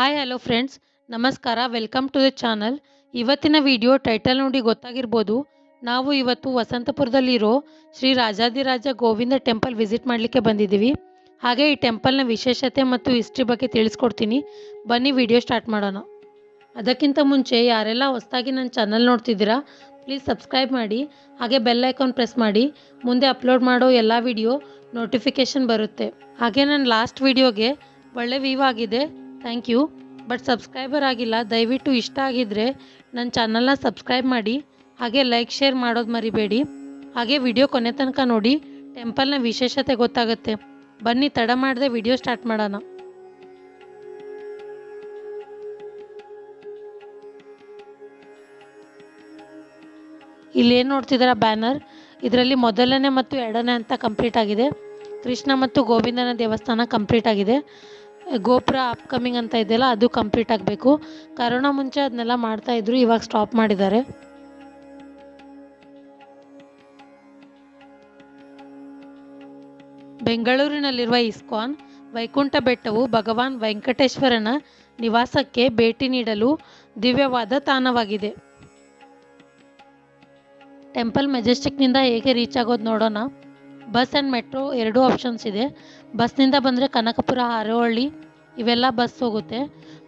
Hi hello friends ನಮಸ್ಕಾರ welcome to the channel ಇವತ್ತಿನ video title ನೋಡಿ ಗೊತ್ತಾಗಿರ್ಬೋದು. ನಾವು ಇವತ್ತು ವಸಂತಪುರದಲ್ಲಿರೋ ಶ್ರೀ ರಾಜಾದಿರಾಜ ಗೋವಿಂದ ಟೆಂಪಲ್ ವಿಸಿಟ್ ಮಾಡಲಿಕ್ಕೆ ಬಂದಿದ್ದೀವಿ. ಹಾಗೆ ಈ ಟೆಂಪಲ್ನ ವಿಶೇಷತೆ ಮತ್ತು ಹಿಸ್ಟ್ರಿ ಬಗ್ಗೆ ತಿಳಿಸ್ಕೊಡ್ತೀನಿ. ಬನ್ನಿ ವಿಡಿಯೋ ಸ್ಟಾರ್ಟ್ ಮಾಡೋಣ. ಅದಕ್ಕಿಂತ ಮುಂಚೆ ಯಾರೆಲ್ಲ ಹೊಸದಾಗಿ ನನ್ನ ಚಾನಲ್ ನೋಡ್ತಿದ್ದೀರಾ ಪ್ಲೀಸ್ ಸಬ್ಸ್ಕ್ರೈಬ್ ಮಾಡಿ, ಹಾಗೆ ಬೆಲ್ ಐಕಾನ್ ಪ್ರೆಸ್ ಮಾಡಿ. ಮುಂದೆ ಅಪ್ಲೋಡ್ ಮಾಡೋ ಎಲ್ಲ ವಿಡಿಯೋ ನೋಟಿಫಿಕೇಷನ್ ಬರುತ್ತೆ. ಹಾಗೆ ನನ್ನ ಲಾಸ್ಟ್ ವಿಡಿಯೋಗೆ ಒಳ್ಳೆ ವ್ಯೂ ಆಗಿದೆ. ಥ್ಯಾಂಕ್ ಯು ಬಟ್ ಸಬ್ಸ್ಕ್ರೈಬರ್ ಆಗಿಲ್ಲ, ದಯವಿಟ್ಟು ಇಷ್ಟ ಆಗಿದ್ದರೆ ನನ್ನ ಚಾನಲ್ನ ಸಬ್ಸ್ಕ್ರೈಬ್ ಮಾಡಿ, ಹಾಗೆ ಲೈಕ್ ಶೇರ್ ಮಾಡೋದು ಮರಿಬೇಡಿ. ಹಾಗೆ ವಿಡಿಯೋ ಕೊನೆ ತನಕ ನೋಡಿ ಟೆಂಪಲ್ನ ವಿಶೇಷತೆ ಗೊತ್ತಾಗುತ್ತೆ. ಬನ್ನಿ, ತಡ ಮಾಡದೆ ವಿಡಿಯೋ ಸ್ಟಾರ್ಟ್ ಮಾಡೋಣ. ಇಲ್ಲೇನು ನೋಡ್ತಿದ್ದೀರಾ ಬ್ಯಾನರ್? ಇದರಲ್ಲಿ ಮೊದಲನೇ ಮತ್ತು ಎರಡನೇ ಅಂತ ಕಂಪ್ಲೀಟ್ ಆಗಿದೆ. ಕೃಷ್ಣ ಮತ್ತು ಗೋವಿಂದನ ದೇವಸ್ಥಾನ ಕಂಪ್ಲೀಟ್ ಆಗಿದೆ. ಗೋಪುರ ಅಪ್ಕಮಿಂಗ್ ಅಂತ ಇದೆಯಲ್ಲ, ಅದು ಕಂಪ್ಲೀಟ್ ಆಗಬೇಕು. ಕರೋನಾ ಮುಂಚೆ ಅದನ್ನೆಲ್ಲ ಮಾಡ್ತಾ ಇದ್ರು, ಇವಾಗ ಸ್ಟಾಪ್ ಮಾಡಿದ್ದಾರೆ. ಬೆಂಗಳೂರಿನಲ್ಲಿರುವ ಇಸ್ಕಾನ್, ವೈಕುಂಠ ಬೆಟ್ಟವು ಭಗವಾನ್ ವೆಂಕಟೇಶ್ವರನ ನಿವಾಸಕ್ಕೆ ಭೇಟಿ ನೀಡಲು ದಿವ್ಯವಾದ ತಾಣವಾಗಿದೆ. ಟೆಂಪಲ್ ಮೆಜೆಸ್ಟಿಕ್ನಿಂದ ಹೇಗೆ ರೀಚ್ ಆಗೋದು ನೋಡೋಣ. ಬಸ್ ಆ್ಯಂಡ್ ಮೆಟ್ರೋ ಎರಡೂ ಆಪ್ಷನ್ಸ್ ಇದೆ. ಬಸ್ನಿಂದ ಬಂದರೆ ಕನಕಪುರ ಹಾರೋಹಳ್ಳಿ ಇವೆಲ್ಲ ಬಸ್ ಹೋಗುತ್ತೆ.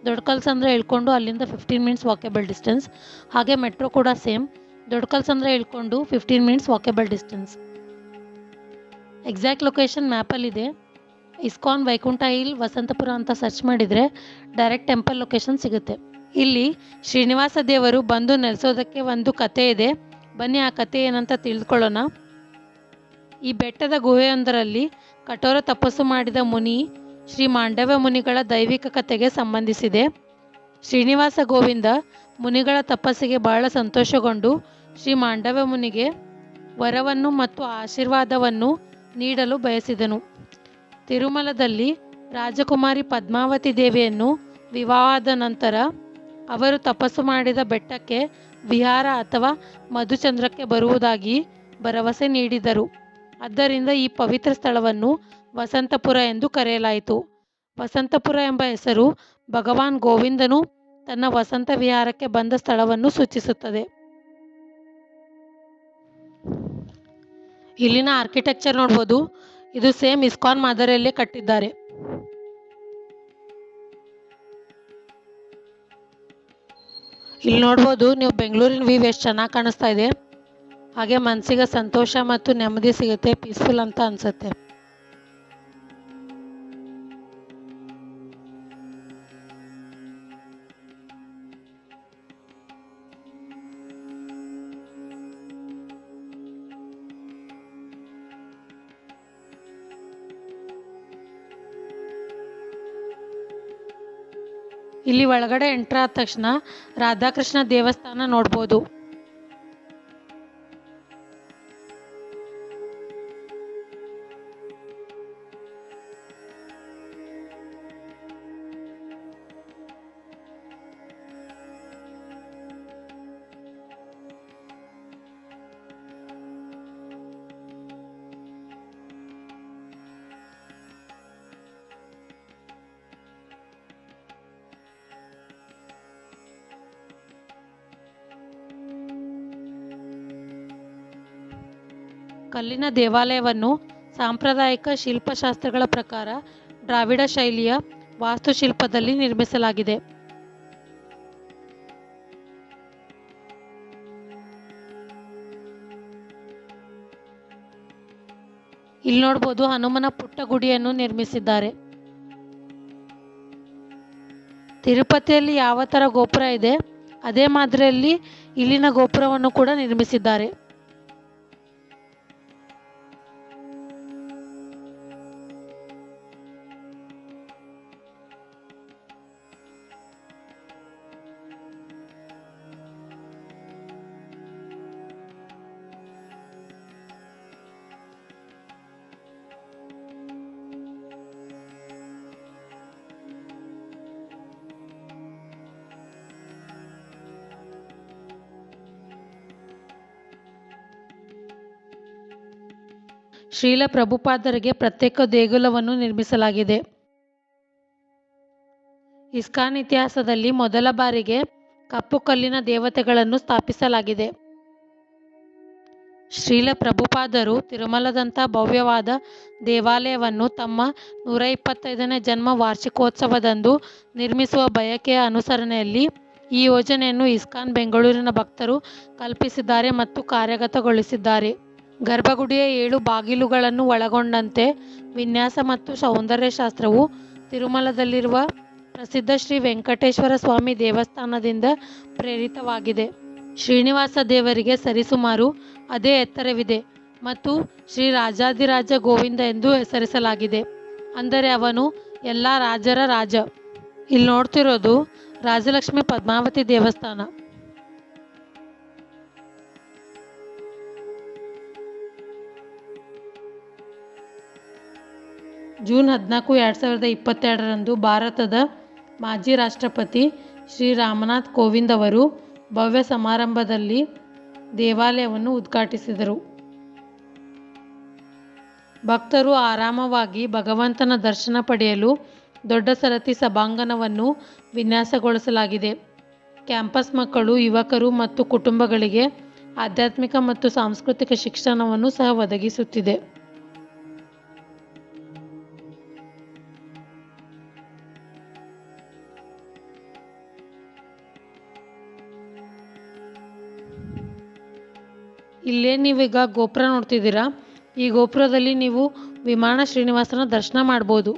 ದೊಡ್ಡ ಕಲ್ಸಂದ್ರ ಇಳ್ಕೊಂಡು ಅಲ್ಲಿಂದ ಫಿಫ್ಟೀನ್ ಮಿನಿಟ್ಸ್ ವಾಕೇಬಲ್ ಡಿಸ್ಟೆನ್ಸ್ ಹಾಗೆ ಮೆಟ್ರೋ ಕೂಡ ಸೇಮ್ ದೊಡ್ಡ Kalasandra ಇಳ್ಕೊಂಡು fifteen minutes walkable distance exact location ಮ್ಯಾಪಲ್ಲಿದೆ ISKCON, Vaikuntha hill Vasanthapura ಅಂತ ಸರ್ಚ್ ಮಾಡಿದರೆ ಡೈರೆಕ್ಟ್ ಟೆಂಪಲ್ ಲೊಕೇಶನ್ ಸಿಗುತ್ತೆ. ಇಲ್ಲಿ ಶ್ರೀನಿವಾಸ ದೇವರು ಬಂದು ನೆಲೆಸೋದಕ್ಕೆ ಒಂದು ಕತೆ ಇದೆ. ಬನ್ನಿ ಆ ಕತೆ ಏನಂತ ತಿಳಿದುಕೊಳ್ಳೋಣ ಈ ಬೆಟ್ಟದ ಗುಹೆಯೊಂದರಲ್ಲಿ ಕಠೋರ ತಪಸ್ಸು ಮಾಡಿದ ಮುನಿ ಶ್ರೀ ಮಾಂಡವ್ಯ ಮುನಿಗಳ ದೈವಿಕ ಕಥೆಗೆ ಸಂಬಂಧಿಸಿದೆ. ಶ್ರೀನಿವಾಸ ಗೋವಿಂದ ಮುನಿಗಳ ತಪಸ್ಸಿಗೆ ಬಹಳ ಸಂತೋಷಗೊಂಡು ಶ್ರೀ ಮಾಂಡವ್ಯ ಮುನಿಗೆ ವರವನ್ನು ಮತ್ತು ಆಶೀರ್ವಾದವನ್ನು ನೀಡಲು ಬಯಸಿದನು. ತಿರುಮಲದಲ್ಲಿ ರಾಜಕುಮಾರಿ ಪದ್ಮಾವತಿ ದೇವಿಯನ್ನು ವಿವಾಹದ ನಂತರ ಅವರು ತಪಸ್ಸು ಮಾಡಿದ ಬೆಟ್ಟಕ್ಕೆ ವಿಹಾರ ಅಥವಾ ಮಧುಚಂದ್ರಕ್ಕೆ ಬರುವುದಾಗಿ ಭರವಸೆ ನೀಡಿದರು. ಆದ್ದರಿಂದ ಈ ಪವಿತ್ರ ಸ್ಥಳವನ್ನು ವಸಂತಪುರ ಎಂದು ಕರೆಯಲಾಯಿತು. ವಸಂತಪುರ ಎಂಬ ಹೆಸರು ಭಗವಾನ್ ಗೋವಿಂದನು ತನ್ನ ವಸಂತ ವಿಹಾರಕ್ಕೆ ಬಂದ ಸ್ಥಳವನ್ನು ಸೂಚಿಸುತ್ತದೆ. ಇಲ್ಲಿನ ಆರ್ಕಿಟೆಕ್ಚರ್ ನೋಡ್ಬೋದು. ಇದು ಸೇಮ್ ಇಸ್ಕಾನ್ ಮಾದರಿಯಲ್ಲೇ ಕಟ್ಟಿದ್ದಾರೆ. ಇಲ್ಲಿ ನೋಡ್ಬೋದು, ನೀವು ಬೆಂಗಳೂರಿನ ವ್ಯೂ ಎಷ್ಟು ಚೆನ್ನಾಗಿ ಕಾಣಿಸ್ತಾ ಇದೆ. ಹಾಗೆ ಮನಸ್ಸಿಗೆ ಸಂತೋಷ ಮತ್ತು ನೆಮ್ಮದಿ ಸಿಗುತ್ತೆ ಪೀಸ್ಫುಲ್ ಅಂತ ಅನ್ಸುತ್ತೆ. ಇಲ್ಲಿ ಒಳಗಡೆ ಎಂಟ್ರ್ ಆದ ತಕ್ಷಣ ರಾಧಾಕೃಷ್ಣ ದೇವಸ್ಥಾನ ನೋಡ್ಬೋದು. ಕಲ್ಲಿನ ದೇವಾಲಯವನ್ನು ಸಾಂಪ್ರದಾಯಿಕ ಶಿಲ್ಪಶಾಸ್ತ್ರಗಳ ಪ್ರಕಾರ ದ್ರಾವಿಡ ಶೈಲಿಯ ವಾಸ್ತುಶಿಲ್ಪದಲ್ಲಿ ನಿರ್ಮಿಸಲಾಗಿದೆ. ಇಲ್ಲಿ ನೋಡ್ಬೋದು ಹನುಮನ ಪುಟ್ಟ ಗುಡಿಯನ್ನು ನಿರ್ಮಿಸಿದ್ದಾರೆ. ತಿರುಪತಿಯಲ್ಲಿ ಯಾವ ಥರ ಗೋಪುರ ಇದೆ, ಅದೇ ಮಾದರಿಯಲ್ಲಿ ಇಲ್ಲಿನ ಗೋಪುರವನ್ನು ಕೂಡ ನಿರ್ಮಿಸಿದ್ದಾರೆ. ಶ್ರೀಲ ಪ್ರಭುಪಾದರಿಗೆ ಪ್ರತ್ಯೇಕ ದೇಗುಲವನ್ನು ನಿರ್ಮಿಸಲಾಗಿದೆ. ಇಸ್ಕಾನ್ ಇತಿಹಾಸದಲ್ಲಿ ಮೊದಲ ಬಾರಿಗೆ ಕಪ್ಪು ಕಲ್ಲಿನ ದೇವತೆಗಳನ್ನು ಸ್ಥಾಪಿಸಲಾಗಿದೆ. ಶ್ರೀಲ ಪ್ರಭುಪಾದರು ತಿರುಮಲದಂಥ ಭವ್ಯವಾದ ದೇವಾಲಯವನ್ನು ತಮ್ಮ ನೂರ ಇಪ್ಪತ್ತೈದನೇ ಜನ್ಮ ವಾರ್ಷಿಕೋತ್ಸವದಂದು ನಿರ್ಮಿಸುವ ಬಯಕೆಯ ಅನುಸರಣೆಯಲ್ಲಿ ಈ ಯೋಜನೆಯನ್ನು ಇಸ್ಕಾನ್ ಬೆಂಗಳೂರಿನ ಭಕ್ತರು ಕಲ್ಪಿಸಿದ್ದಾರೆ ಮತ್ತು ಕಾರ್ಯಗತಗೊಳಿಸಿದ್ದಾರೆ. ಗರ್ಭಗುಡಿಯ ಏಳು ಬಾಗಿಲುಗಳನ್ನು ಒಳಗೊಂಡಂತೆ ವಿನ್ಯಾಸ ಮತ್ತು ಸೌಂದರ್ಯಶಾಸ್ತ್ರವು ತಿರುಮಲದಲ್ಲಿರುವ ಪ್ರಸಿದ್ಧ ಶ್ರೀ ವೆಂಕಟೇಶ್ವರ ಸ್ವಾಮಿ ದೇವಸ್ಥಾನದಿಂದ ಪ್ರೇರಿತವಾಗಿದೆ. ಶ್ರೀನಿವಾಸ ದೇವರಿಗೆ ಸರಿಸುಮಾರು ಅದೇ ಎತ್ತರವಿದೆ ಮತ್ತು ಶ್ರೀ ರಾಜಾದಿರಾಜ ಗೋವಿಂದ ಎಂದು ಹೆಸರಿಸಲಾಗಿದೆ. ಅಂದರೆ ಅವನು ಎಲ್ಲ ರಾಜರ ರಾಜ. ಇಲ್ಲಿ ನೋಡ್ತಿರೋದು ರಾಜಲಕ್ಷ್ಮಿ ಪದ್ಮಾವತಿ ದೇವಸ್ಥಾನ. ಜೂನ್ ಹದಿನಾಲ್ಕು ಎರಡು ಸಾವಿರದ ಇಪ್ಪತ್ತೆರಡರಂದು ಭಾರತದ ಮಾಜಿ ರಾಷ್ಟ್ರಪತಿ ಶ್ರೀ ರಾಮನಾಥ್ ಕೋವಿಂದ್ ಅವರು ಭವ್ಯ ಸಮಾರಂಭದಲ್ಲಿ ದೇವಾಲಯವನ್ನು ಉದ್ಘಾಟಿಸಿದರು. ಭಕ್ತರು ಆರಾಮವಾಗಿ ಭಗವಂತನ ದರ್ಶನ ಪಡೆಯಲು ದೊಡ್ಡ ಸರತಿ ಸಭಾಂಗಣವನ್ನು ವಿನ್ಯಾಸಗೊಳಿಸಲಾಗಿದೆ. ಕ್ಯಾಂಪಸ್ ಮಕ್ಕಳು, ಯುವಕರು ಮತ್ತು ಕುಟುಂಬಗಳಿಗೆ ಆಧ್ಯಾತ್ಮಿಕ ಮತ್ತು ಸಾಂಸ್ಕೃತಿಕ ಶಿಕ್ಷಣವನ್ನು ಸಹ ಒದಗಿಸುತ್ತಿದೆ. ಇಲ್ಲೇ ನೀವೀಗ ಗೋಪುರ ನೋಡ್ತಿದ್ದೀರಾ? ಈ ಗೋಪುರದಲ್ಲಿ ನೀವು ವಿಮಾನ ಶ್ರೀನಿವಾಸನ ದರ್ಶನ ಮಾಡ್ಬೋದು.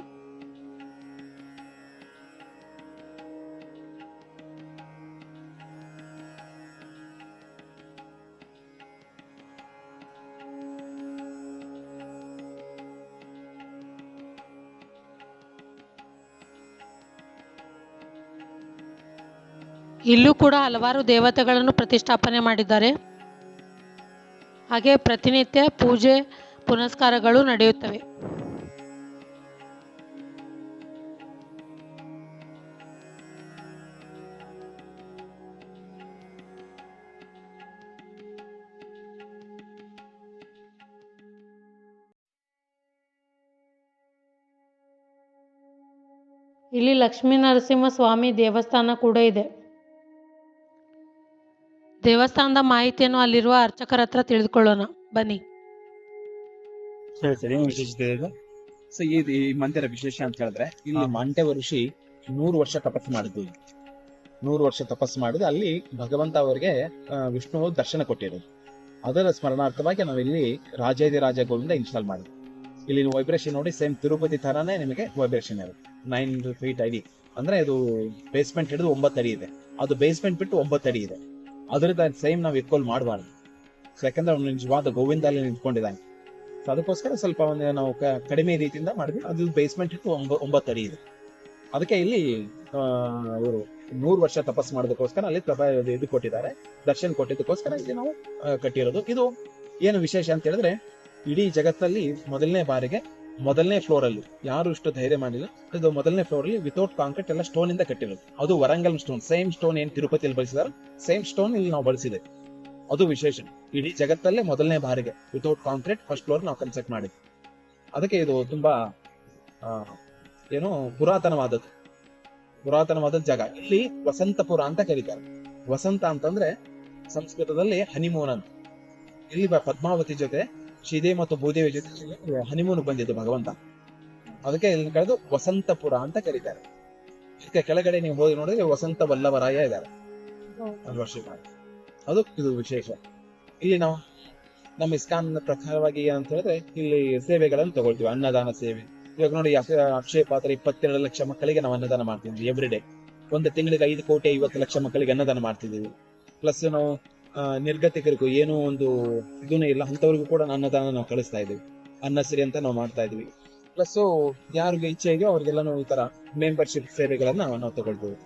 ಇಲ್ಲೂ ಕೂಡ ಹಲವಾರು ದೇವತೆಗಳನ್ನು ಪ್ರತಿಷ್ಠಾಪನೆ ಮಾಡಿದ್ದಾರೆ. ಹಾಗೆ ಪ್ರತಿನಿತ್ಯ ಪೂಜೆ ಪುನಸ್ಕಾರಗಳು ನಡೆಯುತ್ತವೆ. ಇಲ್ಲಿ ಲಕ್ಷ್ಮೀ ನರಸಿಂಹ ಸ್ವಾಮಿ ದೇವಸ್ಥಾನ ಕೂಡ ಇದೆ. ದೇವಸ್ಥಾನದ ಮಾಹಿತಿಯನ್ನು ಅಲ್ಲಿರುವ ಅರ್ಚಕರ ಹತ್ರ ತಿಳಿದುಕೊಳ್ಳೋಣ. ಬನ್ನಿ. ಸರಿ ಸರಿ. ಏನು ವಿಶೇಷತೆ ಇದೆ ಸೊ ಈ ಈ ಮಂದಿರ ವಿಶೇಷ ಅಂತ ಹೇಳಿದ್ರೆ ಇಲ್ಲಿ ಮಂಟೆ ಮಾಂಟೆವ ಋಷಿ ನೂರು ವರ್ಷ ತಪಸ್ಸು ಮಾಡಿದ್ದು. ನೂರು ವರ್ಷ ತಪಸ್ಸು ಮಾಡಿದ್ದು. ಅಲ್ಲಿ ಭಗವಂತ ಅವರಿಗೆ ಆ, ವಿಷ್ಣು ದರ್ಶನ ಕೊಟ್ಟಿರೋದು. ಅದರ ಸ್ಮರಣಾರ್ಥವಾಗಿ ನಾವಿಲ್ಲಿ ರಾಜಾದಿರಾಜ ಗೋವಿಂದ ಇನ್ಸ್ಟಾಲ್ ಮಾಡಿದ್ವಿ ಇಲ್ಲಿ ವೈಬ್ರೇಷನ್ ನೋಡಿ ಸೇಮ್ ತಿರುಪತಿ ತರಾನೇ ನಿಮಗೆ ವೈಬ್ರೇಷನ್ ಇರುತ್ತೆ. ನೈನ್ ಫೀಟ್ ಅಡಿ. ಅಂದ್ರೆ ಇದು ಬೇಸ್ಮೆಂಟ್ ಹಿಡಿದು ಒಂಬತ್ತು ಅಡಿ ಇದೆ. ಅದು ಬೇಸ್ಮೆಂಟ್ ಬಿಟ್ಟು ಒಂಬತ್ತು ಅಡಿ ಇದೆ. ಅದರಿಂದ ಸೇಮ್ ನಾವು ಇಕ್ವಲ್ ಮಾಡಬಾರ್ದು. ಯಾಕಂದ್ರೆ ಅವ್ನು ನಿಜವಾದ ಗೋವಿಂದ ಅಲ್ಲಿ ನಿಂತ್ಕೊಂಡಿದ್ದಾನೆ. ಸೊ ಅದಕ್ಕೋಸ್ಕರ ಸ್ವಲ್ಪ ಒಂದು ನಾವು ಕಡಿಮೆ ರೀತಿಯಿಂದ ಮಾಡಿದ್ವಿ. ಅದು ಬೇಸ್ಮೆಂಟ್ ಇಟ್ಟು ಒಂಬ- ಒಂಬತ್ತು ಅಡಿ ಇದೆ. ಅದಕ್ಕೆ ಇಲ್ಲಿ ಇವರು ನೂರು ವರ್ಷ ತಪಸ್ ಮಾಡೋದಕ್ಕೋಸ್ಕರ ಅಲ್ಲಿ ಪ್ರಭಾ ಇದು ಕೊಟ್ಟಿದ್ದಾರೆ ದರ್ಶನ್ ಕೊಟ್ಟಿದ್ದಕ್ಕೋಸ್ಕರ ಇಲ್ಲಿ ನಾವು ಕಟ್ಟಿರೋದು. ಇದು ಏನು ವಿಶೇಷ ಅಂತ ಹೇಳಿದ್ರೆ, ಇಡೀ ಜಗತ್ತಲ್ಲಿ ಮೊದಲನೇ ಬಾರಿಗೆ ಮೊದಲನೇ ಫ್ಲೋರ್ ಅಲ್ಲಿ ಯಾರು ಇಷ್ಟು ಧೈರ್ಯ ಮಾಡಿಲ್ಲ? ಅದು ಮೊದಲನೇ ಫ್ಲೋರ್ ಅಲ್ಲಿ ವಿತೌಟ್ ಕಾಂಕ್ರೀಟ್ ಎಲ್ಲ ಸ್ಟೋನ್ ಇಂದ ಕಟ್ಟಿರೋದು. ಅದು ವರಂಗಲ್ ಸ್ಟೋನ್ ಸೇಮ್ ಸ್ಟೋನ್ ಏನ್ ತಿರುಪತಿಯಲ್ಲಿ ಬಳಸಿದಾರೆ ಸೇಮ್ ಸ್ಟೋನ್ ಇಲ್ಲಿ ನಾವು ಬಳಸಿದೆ. ಅದು ವಿಶೇಷ. ಇಡೀ ಜಗತ್ತಲ್ಲೇ ಮೊದಲನೇ ಬಾರಿಗೆ ವಿತೌಟ್ ಕಾಂಕ್ರೀಟ್ ಫಸ್ಟ್ ಫ್ಲೋರ್ ನಾವು ಕನ್ಸೆಕ್ಟ್ ಮಾಡಿದ್ವಿ ಅದಕ್ಕೆ ಇದು ತುಂಬಾ ಏನು ಪುರಾತನವಾದದ್ದು. ಪುರಾತನವಾದ ಜಾಗ. ಇಲ್ಲಿ ವಸಂತಪುರ ಅಂತ ಕರೀತಾರೆ. ವಸಂತ ಅಂತಂದ್ರೆ ಸಂಸ್ಕೃತದಲ್ಲಿ ಹನಿಮೂನ್ ಅಂತ ಇಲ್ಲಿ ಪದ್ಮಾವತಿ ಜೊತೆ ಶ್ರೀದೇವಿ ಮತ್ತು ಭೂದೇವಿ ಜೊತೆ ಹನಿಮೂನ್ ಬಂದಿದ್ದು ಭಗವಂತ. ಅದಕ್ಕೆ ಇಲ್ಲಿ ಕಳೆದು ವಸಂತಪುರ ಅಂತ ಕರೀತಾರೆ. ಅದಕ್ಕೆ ಕೆಳಗಡೆ ನೀವು ಹೋಗಿ ನೋಡಿದ್ರೆ ವಸಂತ ವಲ್ಲವರಾಯ ಇದ್ದಾರೆ. ಅದು ಇದು ವಿಶೇಷ. ಇಲ್ಲಿ ನಾವು ನಮ್ಮ ಇಸ್ಕಾನ್ ಪ್ರಕಾರವಾಗಿ ಏನಂತ ಹೇಳಿದ್ರೆ ಇಲ್ಲಿ ಸೇವೆಗಳನ್ನು ತಗೊಳ್ತೀವಿ ಅನ್ನದಾನ ಸೇವೆ. ಇವಾಗ ನೋಡಿ ಅಕ್ಷ- ಅಕ್ಷಯ ಪಾತ್ರ ಇಪ್ಪತ್ತೆರಡು ಲಕ್ಷ ಮಕ್ಕಳಿಗೆ ನಾವು ಅನ್ನದಾನ ಮಾಡ್ತಿದ್ವಿ ಎವ್ರಿ ಡೇ ಒಂದು ತಿಂಗಳಿಗೆ ಐದು ಕೋಟಿ ಐವತ್ತು ಲಕ್ಷ ಮಕ್ಕಳಿಗೆ ಅನ್ನದಾನ ಮಾಡ್ತಿದ್ದೀವಿ. ಪ್ಲಸ್ ನಾವು ನಿರ್ಗತಿಕರಿಗೂ ಏನೋ ಒಂದು ಇದನ್ನೇ ಇಲ್ಲ. ಅಂಥವ್ರಿಗೂ ಕೂಡ ಅನ್ನದಾನ ನಾವು ಕಳಿಸ್ತಾ ಇದೀವಿ ಅನ್ನಶ್ರೀ ಅಂತ ನಾವು ಮಾಡ್ತಾ ಇದ್ವಿ ಪ್ಲಸ್ ಯಾರಿಗೆ ಇಚ್ಛೆ ಇದೆಯೋ ಅವ್ರಿಗೆಲ್ಲಾನು ಈ ತರ ಮೆಂಬರ್ಶಿಪ್ ಸೇವೆಗಳನ್ನ ನಾವು ತಗೊಳ್ಬೋದು.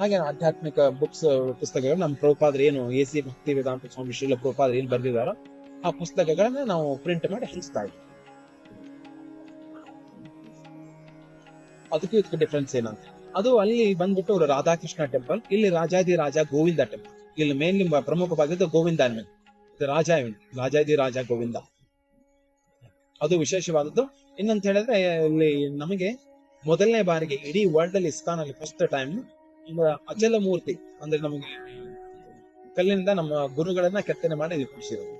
ಹಾಗೆ ಆಧ್ಯಾತ್ಮಿಕ ಬುಕ್ಸ್ ಪುಸ್ತಕಗಳು ನಮ್ಮ ಪ್ರಭುಪಾದ್ರೆ ಏನು ಎ ಸಿ ಭಕ್ತಿ ವೇದಾಂತ ಸ್ವಾಮಿ ಶ್ರೀಲ ಪ್ರಭುಪಾದ್ರೆ ಏನು ಬರ್ದಿದಾರೋ ಆ ಪುಸ್ತಕಗಳನ್ನ ನಾವು ಪ್ರಿಂಟ್ ಮಾಡಿ ಹಂಚ್ತಾ ಇದ್ವಿ. ಅದಕ್ಕೂ ಇದಕ್ಕೆ ಡಿಫ್ರೆನ್ಸ್ ಏನಂತ ಅದು ಅಲ್ಲಿ ಬಂದ್ಬಿಟ್ಟು ರಾಧಾಕೃಷ್ಣ ಟೆಂಪಲ್ ಇಲ್ಲಿ ರಾಜಾದಿ ರಾಜ ಗೋವಿಂದ ಟೆಂಪಲ್ ಇಲ್ಲಿ ಮೇನ್ಲಿ ಪ್ರಮುಖವಾಗಿದ್ದು ಗೋವಿಂದ ಅನ್ಬೇಕು ಇದು ರಾಜ ರಾಜಾದಿ ರಾಜ ಗೋವಿಂದ. ಅದು ವಿಶೇಷವಾದದ್ದು. ಇನ್ನಂತ ಹೇಳಿದ್ರೆ, ಇಲ್ಲಿ ನಮಗೆ ಮೊದಲನೇ ಬಾರಿಗೆ ಇಡೀ ವರ್ಲ್ಡ್ ಅಲ್ಲಿ ಇಸ್ಕಾನ್ ಅಲ್ಲಿ ಫಸ್ಟ್ ಟೈಮ್ ಅಚಲ ಮೂರ್ತಿ, ಅಂದ್ರೆ ನಮಗೆ ಕಲ್ಲಿನಿಂದ ನಮ್ಮ ಗುರುಗಳನ್ನ ಕೆತ್ತನೆ ಮಾಡಿ ಕೂರಿಸಿರೋದು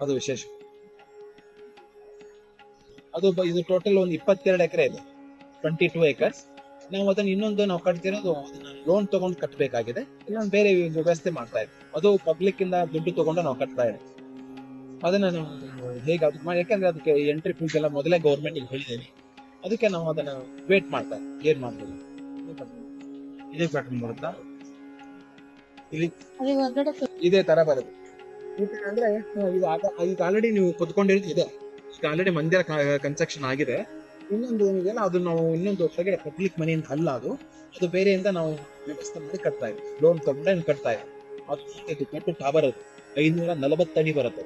ಅದು ವಿಶೇಷ. ಅದು ಇದು ಟೋಟಲ್ ಒಂದು ಇಪ್ಪತ್ತೆರಡು ಎಕರೆ ಇದೆ. ಟ್ವೆಂಟಿ ಟೂ ಏಕರ್ಸ್ ನಾವು ಅದನ್ನ ಇನ್ನೊಂದು ನಾವು ಕಟ್ತಿರೋದು ಲೋನ್ ತಗೊಂಡು ಕಟ್ಟಬೇಕಾಗಿದೆ ಇನ್ನೊಂದು ಬೇರೆ ವ್ಯವಸ್ಥೆ ಮಾಡ್ತಾ ಇದ್ವಿ ಅದು ಪಬ್ಲಿಕ್ ಇಂದ ದುಡ್ಡು ತಗೊಂಡು ನಾವು ಕಟ್ತಾ ಇದ್ದೀವಿ ಅದನ್ನ ನಾವು ಹೇಗೆ ಅದು ಮಾಡಿ ಯಾಕಂದ್ರೆ ಅದಕ್ಕೆ ಎಂಟ್ರಿ ಫೀಸ್ ಎಲ್ಲ ಮೊದಲೇ ಗೌರ್ಮೆಂಟ್ ಹೇಳಿದ್ದೇವೆ ಅದಕ್ಕೆ ನಾವು ಅದನ್ನ ವೇಟ್ ಮಾಡ್ತಾ. ಏನ್ ಮಾಡ್ತೀವಿ ಇದೇ ಪ್ಯಾಟರ್ನ್ ಬರುತ್ತಾ? ಇಲ್ಲಿ ಇದೇ ತರ ಬರುತ್ತೆ. ಅಂದ್ರೆ ಇದು ಈಗ ಆಲ್ರೆಡಿ ನೀವು ಕುತ್ಕೊಂಡಿರೋದು ಇದೆ. ಆಲ್ರೆಡಿ ಮಂದಿರ ಕನ್ಸ್ಟ್ರಕ್ಷನ್ ಆಗಿದೆ. ಇನ್ನೊಂದು ಏನಿದೆಯಲ್ಲ ಅದು ನಾವು ಇನ್ನೊಂದು ಹೊರಗಡೆ ಪಬ್ಲಿಕ್ ಮನೆಯಿಂದ ಅಲ್ಲ ಅದು. ಅದು ಬೇರೆಯಿಂದ ನಾವು ವ್ಯವಸ್ಥೆ ಮಾಡಿ ಕಟ್ತಾ ಇದ್ದೀವಿ ಲೋನ್ ತಗೊಂಡೆ ಕಟ್ತಾ ಇದ್ದೀವಿ ಅದು ಆ ಕಟ್ಟು ಟಾವರ್ ಅದು. ಐನೂರ ನಲವತ್ತಡಿ ಬರುತ್ತೆ.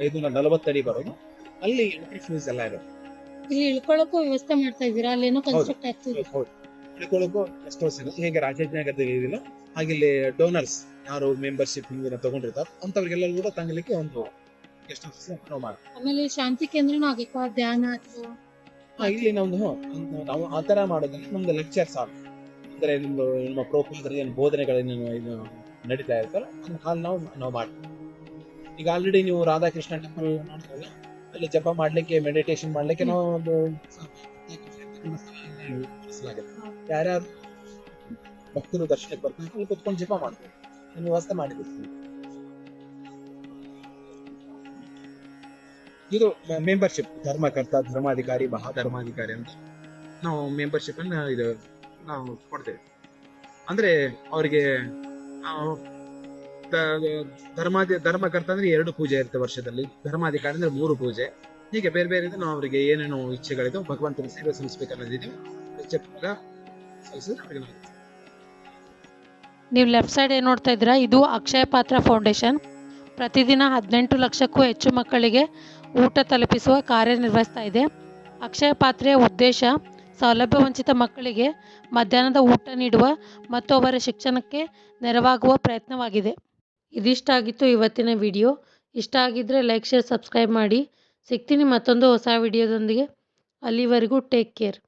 ಐನೂರ ನಲವತ್ತಡಿ ಬರೋದು. ಅಲ್ಲಿ ಎಂಟ್ರಿ ಫೀಸ್ ಎಲ್ಲ ಇರುತ್ತೆ. ಇಲ್ಲಿ ಇಳ್ಕೊಳಕ್ಕೂ ವ್ಯವಸ್ಥೆ ಮಾಡ್ತಾ ಇದ್ದೀರಾ? ಅಲ್ಲೇನೋ ಕನ್ಸ್ಟ್ರಕ್ಟ್ ಆಗ್ತಿದೆ ಹೌದು. ಉಳ್ಕೊಳ್ಳೋಕ್ಕೂ ಗೆಸ್ಟ್ ಹೌಸ್ ಇರುತ್ತೆ ಹೇಗೆ ರಾಜಾಜಿನಗರದಲ್ಲಿ ಇದೆಯಲ್ಲ ಹಾಗೆ ಇಲ್ಲಿ ಡೋನರ್ಸ್ ಯಾರು ಮೆಂಬರ್ಶಿಪ್ ಹಿಂದಿನ ತಗೊಂಡಿರ್ತಾರೆ ಅಂತವ್ರಿಗೆಲ್ಲ ಕೂಡ ತಂಗಲಿಕ್ಕೆ ಒಂದು ನಾವು ಮಾಡ್ತೀವಿ ಆಮೇಲೆ ಶಾಂತಿ ಕೇಂದ್ರನೂ ಆಗಬೇಕು ಧ್ಯಾನ ಅಥವಾ ಹಾ, ಇಲ್ಲಿ ನಮ್ದು ಒಂದು ನಾವು ಆ ತರ ಮಾಡೋದ್ರಲ್ಲಿ ನಮ್ದು ಲೆಕ್ಚರ್ಸ್ ಆಗ ಅಂದ್ರೆ ನಿಮ್ದು ನಿಮ್ಮ ಪ್ರೋಪೋಸರ್ ಏನು ಬೋಧನೆಗಳೇನು ಇದು ನಡೀತಾ ಇರ್ತಲ್ಲ ಅದನ್ನ ಹಾಲ್ ನಾವು ನಾವು ಮಾಡ್ತೀವಿ. ಈಗ ಆಲ್ರೆಡಿ ನೀವು ರಾಧಾಕೃಷ್ಣ ಟೆಂಪಲ್ ನೋಡಿದ್ರಲ್ಲ ಅಲ್ಲಿ ಜಪ ಮಾಡ್ಲಿಕ್ಕೆ ಮೆಡಿಟೇಷನ್ ಮಾಡ್ಲಿಕ್ಕೆ ನಾವು ಒಂದು ಯಾರ್ಯಾರು ಭಕ್ತರು ದರ್ಶನಕ್ಕೆ ಬರ್ತಾರೆ ಅಲ್ಲಿ ಕುತ್ಕೊಂಡು ಜಪ ಮಾಡ್ತೀವಿ. ವ್ಯವಸ್ಥೆ ಮಾಡಿರ್ತೀವಿ ಇದು ಮೆಂಬರ್ಶಿಪ್ ಧರ್ಮಕರ್ತ ಧರ್ಮಾಧಿಕಾರಿ ಮಹಾಧರ್ಮಾಧಿಕಾರಿ ಅಂತ. ನಾವು ಮೆಂಬರ್ಶಿಪ್ ಅನ್ನ ಇದು ನಾವು ಕೊಡ್ತೇವೆ. ಅಂದ್ರೆ ಅವರಿಗೆ ಧರ್ಮಾಧಿ ಧರ್ಮಕರ್ತ ಅಂದ್ರೆ ಎರಡು ಪೂಜೆ ಇರುತ್ತೆ ವರ್ಷದಲ್ಲಿ. ಧರ್ಮಾಧಿಕಾರಿ ಅಂದ್ರೆ ಮೂರು ಪೂಜೆ. ಹೀಗೆ ಬೇರೆ ಬೇರೆ ಇದೆ ನಾವು ಅವರಿಗೆ ಏನೇನು ಇಚ್ಛೆಗಳಿದೆ ಭಗವಂತನ ಸೇವೆ ಸಲ್ಲಿಸಬೇಕನ್ನೋದಿದೆ ಇಚ್ಛೆ ಸಲ್ಲಿಸಿದ್ರೆ ಅವ್ರಿಗೆ ನಾವು ನೀವು ಲೆಫ್ಟ್ ಸೈಡ್ ಏನು ನೋಡ್ತಾ ಇದ್ದೀರಾ? ಇದು ಅಕ್ಷಯ ಪಾತ್ರ ಫೌಂಡೇಶನ್. ಪ್ರತಿದಿನ ಹದಿನೆಂಟು ಲಕ್ಷಕ್ಕೂ ಹೆಚ್ಚು ಮಕ್ಕಳಿಗೆ ಊಟ ತಲುಪಿಸುವ ಕಾರ್ಯನಿರ್ವಹಿಸ್ತಾ ಇದೆ. ಅಕ್ಷಯ ಪಾತ್ರೆಯ ಉದ್ದೇಶ, ಸೌಲಭ್ಯ ವಂಚಿತ ಮಕ್ಕಳಿಗೆ ಮಧ್ಯಾಹ್ನದ ಊಟ ನೀಡುವ ಮತ್ತು ಅವರ ಶಿಕ್ಷಣಕ್ಕೆ ನೆರವಾಗುವ ಪ್ರಯತ್ನವಾಗಿದೆ. ಇದಿಷ್ಟಾಗಿತ್ತು ಇವತ್ತಿನ ವಿಡಿಯೋ. ಇಷ್ಟ ಆಗಿದ್ದರೆ ಲೈಕ್, ಶೇರ್, ಸಬ್ಸ್ಕ್ರೈಬ್ ಮಾಡಿ. ಸಿಗ್ತೀನಿ ಮತ್ತೊಂದು ಹೊಸ ವಿಡಿಯೋದೊಂದಿಗೆ. ಅಲ್ಲಿವರೆಗೂ ಟೇಕ್ ಕೇರ್.